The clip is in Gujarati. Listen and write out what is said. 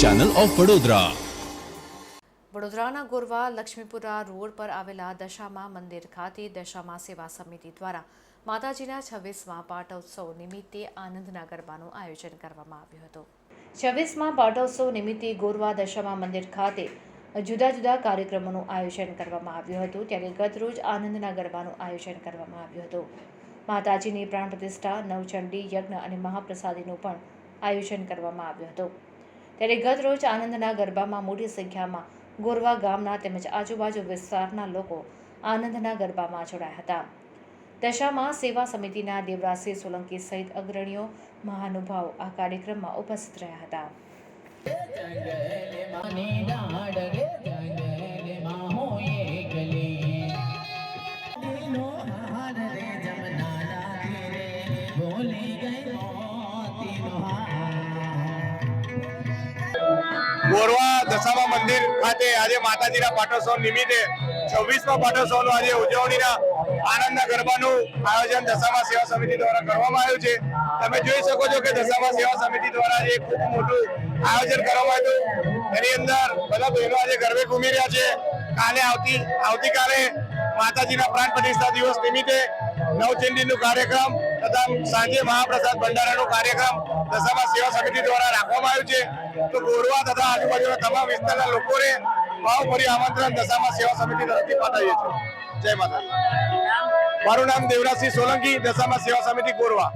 ચેનલ ઓફ વડોદરા વડોદરાના ગોરવા લક્ષ્મીપુરા રોડ પર આવેલા દશામા મંદિર ખાતે દશામા સેવા સમિતિ દ્વારા માતાજીના છવ્વીસમાં પાટોત્સવ નિમિત્તે આનંદના ગરબાનું આયોજન કરવામાં આવ્યું હતું. છવ્વીસમાં પાટોત્સવ નિમિત્તે ગોરવા દશામા મંદિર ખાતે જુદા જુદા કાર્યક્રમોનું આયોજન કરવામાં આવ્યું હતું. ત્યારે ગતરોજ આનંદના ગરબાનું આયોજન કરવામાં આવ્યું હતું. માતાજીની પ્રાણ પ્રતિષ્ઠા, નવચંડી, યજ્ઞ અને મહાપ્રસાદીનું પણ આયોજન કરવામાં આવ્યું હતું. ત્યારે ગત રોજ આનંદના ગરબામાં મોટી સંખ્યામાં ગોરવા ગામના તેમજ આજુબાજુ વિસ્તારના લોકો આનંદના ગરબામાં જોડાયા હતા. દશામાં સેવા સમિતિના દેવરાજસિંહ સોલંકી સહિત અગ્રણીઓ મહાનુભાવો આ કાર્યક્રમમાં ઉપસ્થિત રહ્યા હતા. ગોરવા દશામા મંદિર ખાતે આજે માતાજીના પાટોત્સવ નિમિત્તે છવ્વીસમાં પાટોત્સવનું આજે ઉજવણીના આનંદના ગરબાનું આયોજન દશામા સેવા સમિતિ દ્વારા કરવામાં આવ્યું છે. તમે જોઈ શકો છો કે દશામા સેવા સમિતિ દ્વારા આજે ખૂબ મોટું આયોજન કરવામાં આવ્યું એની અંદર બધા બહેનો આજે ગરબે ઘૂમી રહ્યા છે. કાલે આવતી, આવતીકાલે માતાજીના પ્રાણ પ્રતિષ્ઠા દિવસ નિમિત્તે નવચંડીનું કાર્યક્રમ તથા સાંજે મહાપ્રસાદ ભંડારાનો કાર્યક્રમ દશામાં સેવા સમિતિ દ્વારા રાખવામાં આવ્યું છે. તો ગોરવા તથા આજુબાજુના તમામ વિસ્તારના લોકોને ભાવભરી આમંત્રણ દશામાં સેવા સમિતિ તરફથી પાઠવીએ છીએ. જય માતા મારું નામ દેવરાજસિંહ સોલંકી, દશામાં સેવા સમિતિ ગોરવા.